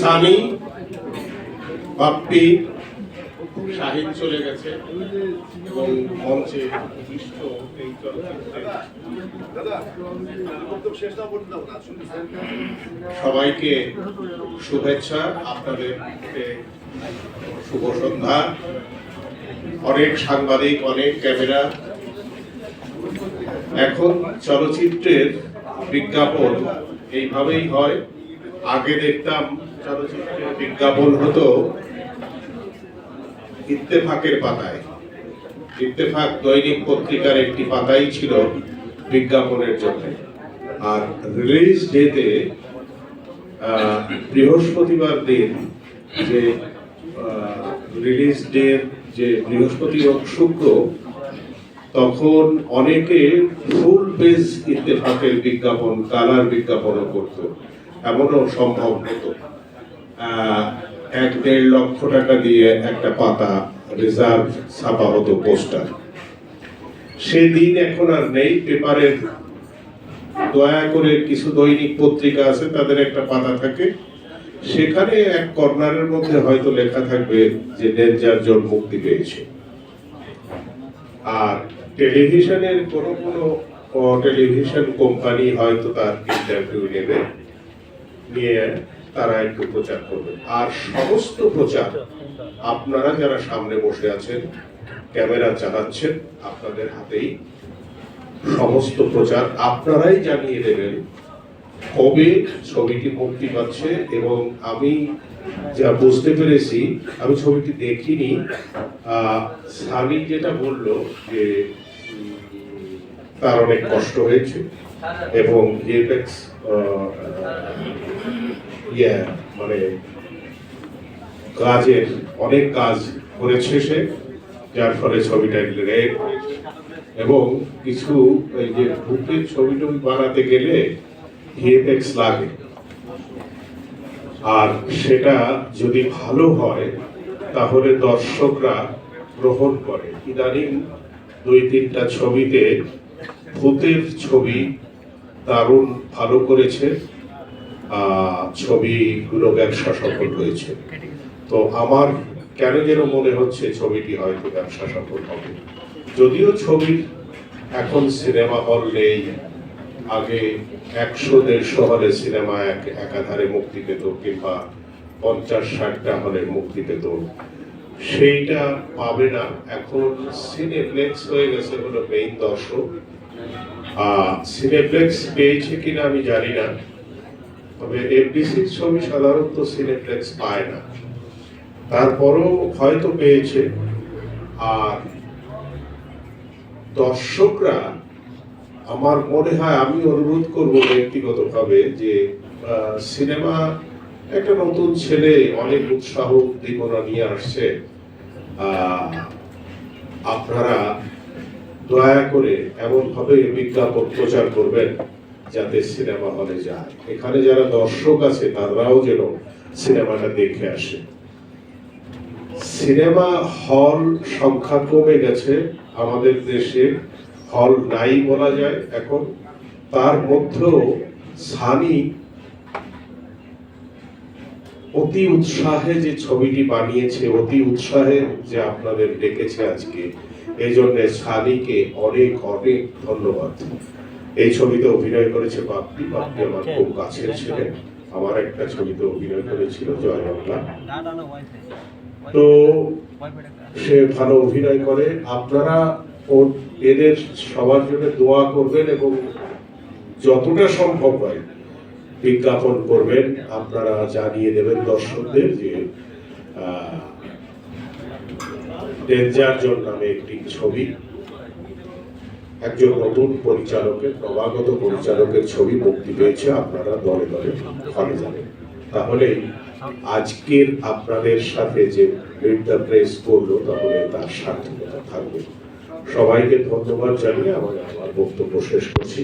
সানি, বাপ্পি শাহিদ চলে গেছে এবং মঞ্চে সবাইকে শুভেচ্ছা, আপনাদের শুভ সন্ধ্যা। অনেক সাংবাদিক, অনেক ক্যামেরা এখন চলচ্চিত্রের বিজ্ঞাপন এইভাবেই হয়। আগে দেখতাম চলচ্চিত্রের বিজ্ঞাপন হতো ইত্তেফাকের পাতায়। ইত্তেফাক দৈনিক পত্রিকার একটি পাতাই ছিল বিজ্ঞাপনের জন্য। আর রিলিজ ডেতে বৃহস্পতিবার দিন যে রিলিজ ডের যে বৃহস্পতি এবং শুক্র তখন অনেকে ফুল পেজ ইত্তেফাকের বিজ্ঞাপন, কালার বিজ্ঞাপনও করতো। এমনও সম্ভব হতো। এক দেড় লক্ষ টাকা দিয়ে একটা পাতা রিজার্ভ ছাপা হতো পোস্টার। সেদিন এখন আর নেই পেপারের। দয়া করে কিছু দৈনিক পত্রিকা আছে, তাদের একটা পাতা থাকে। সেখানে এক কর্নারের মধ্যে হয়তো লেখা থাকবে যে, ডেঞ্জার জোন মুক্তি পেয়েছে। আর টেলিভিশনের কোনো কোনো টেলিভিশন কোম্পানি হয়তো তার ইন্টারভিউ নেবে, নিয়ে তারা একটু প্রচার করবে। আর সমস্ত প্রচার আপনারা যারা সামনে বসে আছেন, ক্যামেরা চালাচ্ছেন, আপনাদের হাতেই সমস্ত প্রচার আপনারাই জানিয়ে দেবেন কবে ছবিটি মুক্তি পাচ্ছে এবং আমি যা বুঝতে পেরেছি, আমি ছবিটি দেখিনি। সানি যেটা বলল যে তার অনেক কষ্ট হয়েছে এবং ভিএফএক্স ইয়ে মানে কাজের অনেক কাজ করেছে সে, যার ফলে ছবিটা রেড এবং কিছু এই যে ভূতের ছবি বানাতে গেলে ভিএফএক্স লাগে। আর সেটা যদি ভালো হয়, তাহলে দর্শকরা গ্রহণ করে। ইদানিং দুই তিনটা ছবিতে ভূতের ছবি দারুণ ভালো করেছে ছবিগুলো ব্যবসা সফল হয়েছে। তো আমার কেন যেন মনে হচ্ছে ছবিটি হয়তো ব্যবসা সফল হবে। যদিও ছবির এখন সিনেমা হল নেই, আগে একশো দেড়শো হলে সিনেমা এক একাধারে মুক্তি পেত কিংবা পঞ্চাশ ষাটটা হলে মুক্তি পেত। সেইটা পাবে না। এখন সিনেপ্লেক্স হয়ে গেছে হলো মেইন দর্শক। সিনেপ্লেক্স পেয়েছে কিনা আমি জানি না। তবে এফডিসির ছবি সাধারণত সিনেপ্লেক্স পায় না। তারপরও হয়তো পেয়েছে। আর দর্শকরা, আমার মনে হয়, আমি অনুরোধ করব ব্যক্তিগতভাবে যে সিনেমা একটা নতুন ছেলে, অনেক উৎসাহ উদ্দীপনা নিয়ে আসছে। আপনারা দয়া করে এমনভাবে বিজ্ঞাপন প্রচার করবেন যাতে সিনেমা হলে যায়। এখানে যারা দর্শক আছে, তারাও যেন সিনেমাটা দেখে আসে। সিনেমা হল সংখ্যা কমে গেছে আমাদের দেশে। হল নাই বলা যায় এখন। তার মধ্যেও সানি অতি উৎসাহে যে ছবিটি বানিয়েছে অতি উৎসাহে যে আপনাদের ডেকেছে আজকে এই জন্য সানিকে অনেক অনেক ধন্যবাদ। এই ছবিতে অভিনয় করেছে বাপ্পি। বাপ্পি আমার খুব কাছের ছিলেন আমার একটা ছবিতে অভিনয় করেছিল জয় বাংলা। তো সে ভালো অভিনয় করে। আপনারা ও- এদের সবার জন্য দোয়া করবেন এবং যতটা সম্ভব হয় বিজ্ঞাপন করবেন, আপনারা জানিয়ে দেবেন দর্শকদের যে ডেঞ্জার জোন নামে একটি ছবি। একজন নতুন পরিচালকের নবাগত পরিচালকের ছবি মুক্তি পেয়েছে, আপনারা দলে দলে ফলে যাবেন। তাহলে আজকের আপনাদের সাথে যে মিট প্রেস করল, তাহলে তার সার্থকতা থাকবে। সবাইকে ধন্যবাদ জানিয়ে আমার আমার বক্তব্য শেষ করছি।